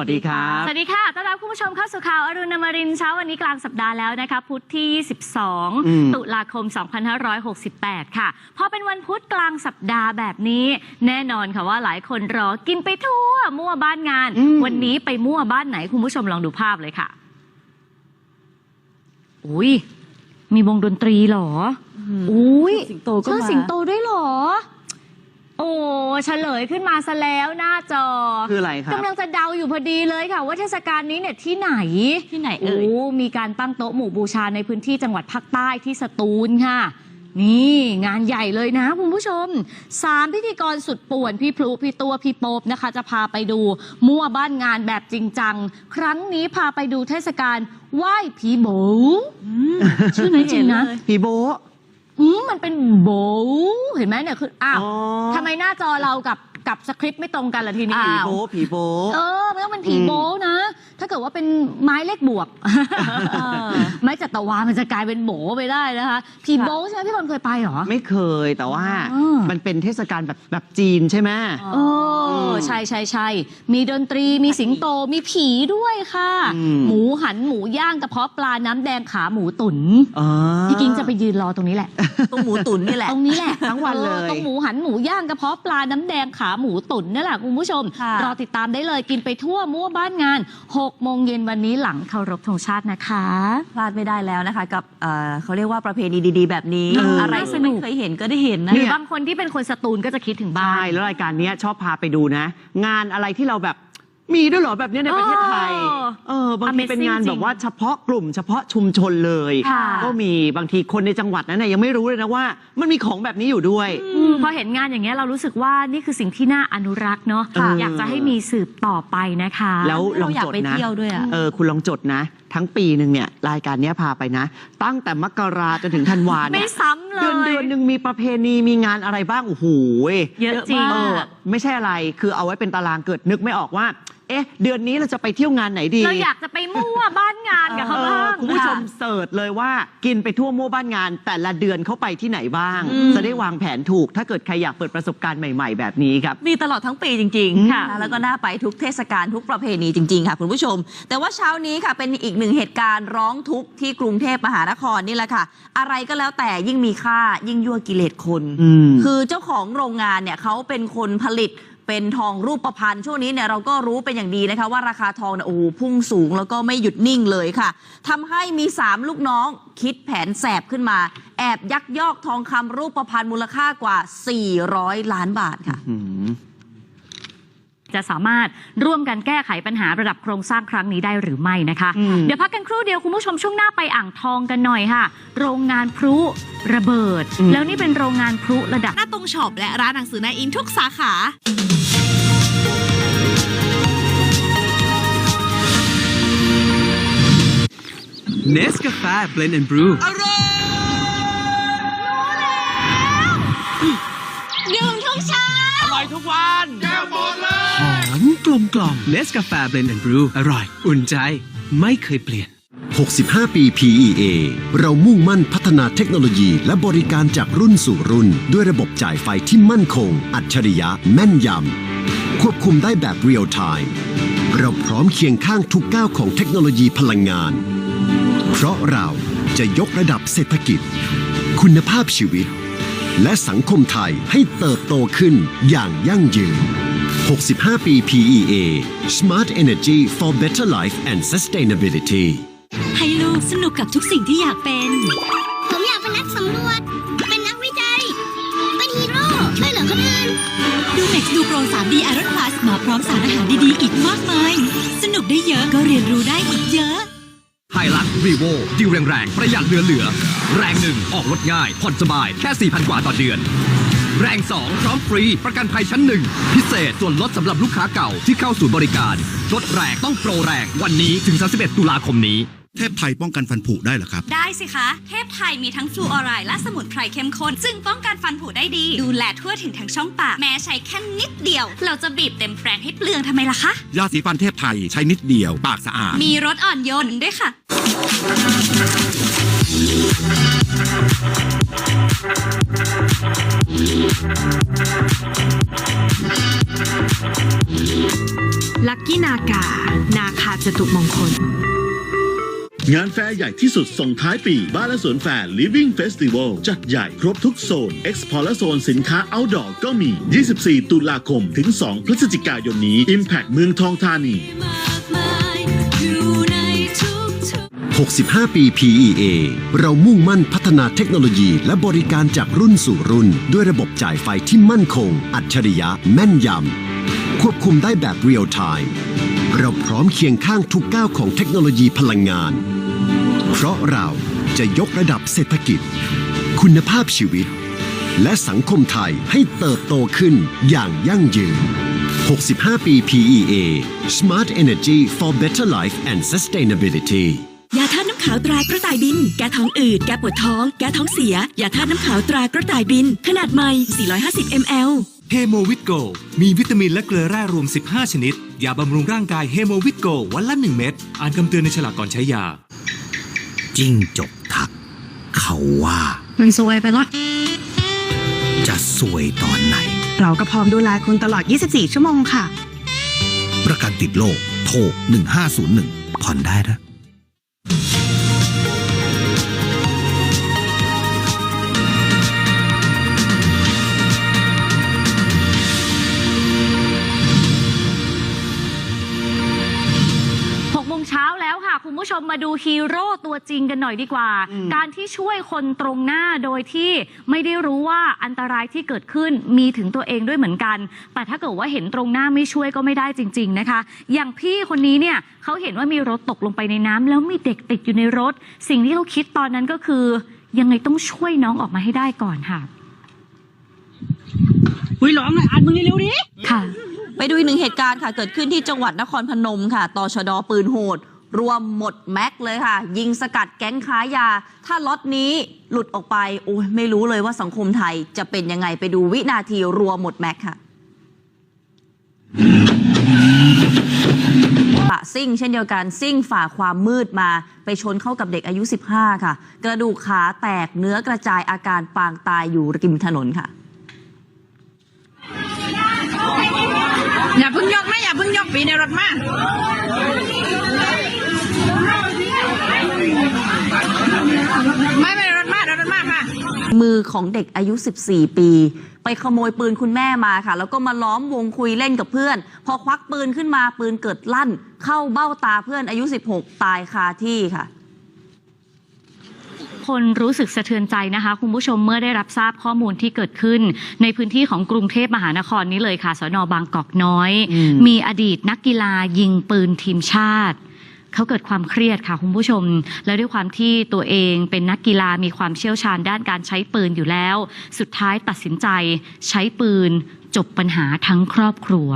วัสดีครับ สวัสดีค่ะ ต้อนรับคุณผู้ชมเข้าสู่ข่าวอรุณอมรินทร์เช้าวันนี้กลางสัปดาห์แล้วนะคะ พุธที่อืม12ตุลาคม 2568 ค่ะ พอเป็นวันพุธกลางสัปดาห์แบบนี้ แน่นอนค่ะว่าหลายคนรอกินไปทั่ว มั่วบ้านงาน วันนี้ไปมั่วบ้านไหนคุณผู้ชมลองดูภาพเลยค่ะ อุ้ยมีวงดนตรีเหรอ อุ้ยสิงโตก็เชิดมาสิงโตด้วยเหรอ โอ้เฉลยขึ้นมาซะแล้วหน้าจอคืออะไรครับกำลังจะเดาอยู่พอดีเลยค่ะ ว่าเทศกาลนี้เนี่ยที่ไหนที่ไหนโอ้เอ่ยมีการตั้งโต๊ะหมู่บูชาในพื้นที่จังหวัดภาคใต้ที่สตูลค่ะ นี่งานใหญ่เลยนะคุณผู้ชมสามพิธีกรสุดป่วนพี่พลุพี่ตัวพี่โป๊บนะคะ จะพาไปดูมั่วบ้านงานแบบจริงจัง ครั้งนี้พาไปดูเทศกาลไหว้ผีโบชื่อไหนจริงนะผีโบะ อืมมันเป็นโบเห็นไหมเนี่ยคืออ้าวอ๋อ ทำไมหน้าจอเรากับ กับสคริปต์ไม่ตรงกันล่ะทีนี้ผีอ้าวโบะผีโบะเออมันต้องเป็นผีโบนะ ถ้าเกิดว่าเป็นไม้เลขบวกไม้จัตวามันจะกลายเป็นโบไปได้นะคะผีโบใช่ไหมพี่บอลเคยไปเหรอ ไม่เคยแต่ว่าอืมมันเป็นเทศกาลแบบแบบจีนใช่ไหมเออใช่ใช่ใช่มีดนตรีมีสิงโตมีผีด้วยค่ะอืมหมูหันหมูย่างกระเพาะปลาน้ำแดงขาหมูตุ๋นอ๋อพี่กิ้งจะไปยืนรอตรงนี้แหละตรงหมูตุ๋นนี่แหละตรงนี้แหละทั้งวันเลยออตรงหมูหันหมูย่างกระเพาะปลาน้ำแดงขาหมูตุ๋นนี่แหละคุณผู้ชมค่ะรอติดตามได้เลยกินไปทั่วมั่วบ้านงาน 6 โมงเย็นวันนี้หลังเคารพธงชาตินะคะพลาดไม่ได้แล้วนะคะ กับเอ่อเขาเรียกว่าประเพณีดีๆ แบบนี้ เออออะไรที่ไม่เคยเห็นก็ได้เห็นนะ หรือบางคนที่เป็นคนสตูลก็จะคิดถึงบ้าใช่น แล้วรายการเนี้ยชอบพาไปดูนะ งานอะไรที่เราแบบ มีด้วยเหรอแบบเนี้ยในประเทศไทย อ๋อเออบางทีเป็น Amazing งานจริงแบบว่าเฉพาะกลุ่มเฉพาะชุมชนเลย ค่ะ ก็มีบางทีคนในจังหวัดนั้นนะยังไม่รู้เลยนะว่า มันมีของแบบนี้อยู่ด้วย อืมพอเห็นงานอย่างเงี้ยเรารู้สึกว่านี่คือสิ่งที่น่าอนุรักษ์เนาะค่ะ อยากจะให้มีสืบต่อไปนะคะ แล้วลเราองอยาจกดไปนะเที่ยวด้วยอะเออคุณลองจดนะ ทั้งปีหนึ่งเนี่ยรายการเนี้ยพาไปนะ ตั้งแต่มกราจนถึงธันวาไม่เนี่ยซ้ำเลเดือนย เดือนหนึ่งมีประเพณีมีงานอะไรบ้างโอ้โหเยอะจริง เออไม่ใช่อะไรคือเอาไว้เป็นตารางเกิดนึกไม่ออกว่า เอ๊ะ เดือนนี้เราจะไปเที่ยวงานไหนดีเราอยากจะไปมั่วบ้านงานกับเขาเอบ้าองคุณผู้ชมเสิร์ชเลยว่ากินไปทั่วมั่วบ้านงาน แต่ละเดือนเข้าไปที่ไหนบ้างอืมจะได้วางแผนถูก ถ้าเกิดใครอยากเปิดประสบการณ์ใหม่ ๆ แบบนี้ครับ มีตลอดทั้งปีจริงค่ะๆแล้วก็น่าไปทุกเทศกาลทุกประเพณีจริง ๆ ค่ะคุณผู้ชม แต่ว่าเช้านี้ค่ะเป็นอีกหนึ่งเหตุการณ์ร้องทุกข์ที่กรุงเทพมหานครนี่แหละค่ะ อะไรก็แล้วแต่ยิ่งมีค่ายิ่งยั่วกิเลสคนอืมคือเจ้าของโรงงานเนี่ยเขาเป็นคนผลิต เป็นทองรูปประพันธ์ช่วงนี้เนี่ยเราก็รู้เป็นอย่างดีนะคะ ว่าราคาทองเนี่ยโอ้โหพุ่งสูงแล้วก็ไม่หยุดนิ่งเลยค่ะทำให้มี 3 ลูกน้องคิดแผนแสบขึ้นมา แอบยักยอกทองคำรูปประพันธ์มูลค่ากว่า 400 ล้านบาทค่ะ จะสามารถร่วมกันแก้ไขปัญหาระดับโครงสร้างครั้งนี้ได้หรือไม่นะคะอืมเดี๋ยวพักกันครู่เดียวคุณผู้ชมช่วงหน้าไปอ่างทองกันหน่อยค่ะ โรงงานพลุระเบิด แล้วนี่เป็นโรงงานพลุระดับหน้าตรงช็อปและร้านหนังสือในอินทุกสาขาเนสกาแฟเบลนด์แอนด์บรูดื่มทุกเช้าห อมกลมกล่อมเนสกาแฟเบลนด์แอนด์บรูอร่อย อุ่นใจไม่เคยเปลี่ยน 65 ปี PEA เรามุ่งมั่นพัฒนาเทคโนโลยี และบริการจากรุ่นสู่รุ่น ด้วยระบบจ่ายไฟที่มั่นคง อัจฉริยะ แม่นยำ ควบคุมได้แบบเรียลไทม์เราพร้อมเคียงข้างทุกก้าวของเทคโนโลยีพลังงาน เพราะเราจะยกระดับเศรษฐกิจ คุณภาพชีวิต และสังคมไทยให้เติบโตขึ้นอย่างยั่งยืน 65 ปี PEA Smart Energy for Better Life and Sustainability ให้ลูกสนุกกับทุกสิ่งที่อยากเป็น ผมอยากเป็นนักสำรวจ เป็นนักวิจัย เป็นฮีโร่ ช่วยเหลือคนอื่น ดูเม็กซ์ดูโปร 3D Iron Plus มาพร้อมสารอาหารดีๆ อีกมากมาย สนุกได้เยอะก็เรียนรู้ได้อีกเยอะไฮลักรีโวดิวแรงๆประหยัดเหลือเหลือ แรงหนึ่งออกรถง่ายผ่อนสบายแค่ 4,000 กว่าต่อเดือน แรง 2 พร้อมฟรี ประกันภัยชั้นหนึ่งพิเศษส่วนลดสำหรับลูกค้าเก่าที่เข้าสู่บริการลดแรงต้องโปรแรงวันนี้ถึง 31 ตุลาคมนี้ เทพไทยป้องกันฟันผุได้เหรอครับ ได้สิคะ เทพไทยมีทั้งฟลูออไรด์และสมุนไพรเข้มข้น ซึ่งป้องกันฟันผุได้ดี ดูแลทั่วถึงทั้งช่องปาก แม้ใช้แค่นิดเดียว เราจะบีบเต็มแปรงให้เปลืองทำไมล่ะคะ ยาสีฟันเทพไทยใช้นิดเดียว ปากสะอาด มีรสอ่อนโยนด้วยค่ะ กี้นากา นาคาจตุมงคล งานแฟร์ใหญ่ที่สุดส่งท้ายปี บ้านและสวนแฟร์ Living Festival จัดใหญ่ครบทุกโซน Expo และโซนสินค้า Outdoor ก็มี 24 ตุลาคมถึง 2 พฤศจิกายนนี้ Impact เมืองทองธานี 65 ปี PEA เรามุ่งมั่นพัฒนาเทคโนโลยีและบริการจากรุ่นสู่รุ่น ด้วยระบบจ่ายไฟที่มั่นคง อัจฉริยะแม่นยำ ควบคุมได้แบบเรียลไทม์เราพร้อมเคียงข้างทุกก้าวของเทคโนโลยีพลังงาน เพราะเราจะยกระดับเศรษฐกิจ คุณภาพชีวิต และสังคมไทยให้เติบโตขึ้นอย่างยั่งยืน 65 ปี PEA Smart Energy for Better Life and Sustainability ยาธาตุน้ำขาวตรากระต่ายบิน แก้ท้องอืด แก้ปวดท้อง แก้ท้องเสีย ยาธาตุน้ำขาวตรากระต่ายบิน ขนาดใหม่ 450 ml เฮโมวิตโกมีวิตามินและเกลือแร่รวม 15 ชนิด ยาบำรุงร่างกายเฮโมวิตโกวันละ 1 เม็ด อ่านคำเตือนในฉลากก่อนใช้ยา จิ้งจกทัก เขาว่า มันสวยไปละจะสวยตอนไหน เราก็พร้อมดูแลคุณตลอด 24 ชั่วโมงค่ะ ประกันติดโลกโทร1501 ผ่อนได้นะ ผู้ชมมาดูฮีโร่ตัวจริงกันหน่อยดีกว่า การที่ช่วยคนตรงหน้าโดยที่ไม่ได้รู้ว่าอันตรายที่เกิดขึ้นมีถึงตัวเองด้วยเหมือนกัน แต่ถ้าเกิดว่าเห็นตรงหน้าไม่ช่วยก็ไม่ได้จริง ๆนะคะ อย่างพี่คนนี้เนี่ยเขาเห็นว่ามีรถตกลงไปในน้ำแล้วมีเด็กติดอยู่ในรถ สิ่งที่เขาคิดตอนนั้นก็คือ ยังไงต้องช่วยน้องออกมาให้ได้ก่อนค่ะอุ้ยร้องหน่อยอ่านมึงเร็วๆดิค่ะไปดูอีกหนึ่งเหตุการณ์ค่ะ เกิดขึ้นที่จังหวัดนครพนมค่ะ ตชดปืนโหด รวมหมดแม็กเลยค่ะ ยิงสกัดแก๊งค้ายา ถ้าล็อตนี้หลุดออกไปโอ้ยไม่รู้เลยว่าสังคมไทยจะเป็นยังไงไปดูวินาทีรัวหมดแม็กค่ะปะซิ่งเช่นเดียวกันซิ่งฝ่าความมืดมา ไปชนเข้ากับเด็กอายุ 15 ค่ะ กระดูกขาแตกเนื้อกระจายอาการปางตายอยู่ริมถนนค่ะ อย่าพิ่งยกนะอย่าพิ่งยกปีในรถมา ไม่ไม่รถมารถมาค่ะ มือของเด็กอายุ 14 ปี ไปขโมยปืนคุณแม่มาค่ะ แล้วก็มาล้อมวงคุยเล่นกับเพื่อน พอควักปืนขึ้นมาปืนเกิดลั่น เข้าเบ้าตาเพื่อนอายุ 16 ตายคาที่ค่ะคนรู้สึกสะเทือนใจนะคะ คุณผู้ชมเมื่อได้รับทราบข้อมูลที่เกิดขึ้น ในพื้นที่ของกรุงเทพมหานครนี้เลยค่ะสนบางกอกน้อยอืมมีอดีตนักกีฬายิงปืนทีมชาติ เขาเกิดความเครียดค่ะคุณผู้ชม และด้วยความที่ตัวเองเป็นนักกีฬามีความเชี่ยวชาญด้านการใช้ปืนอยู่แล้ว สุดท้ายตัดสินใจใช้ปืนจบปัญหาทั้งครอบครัว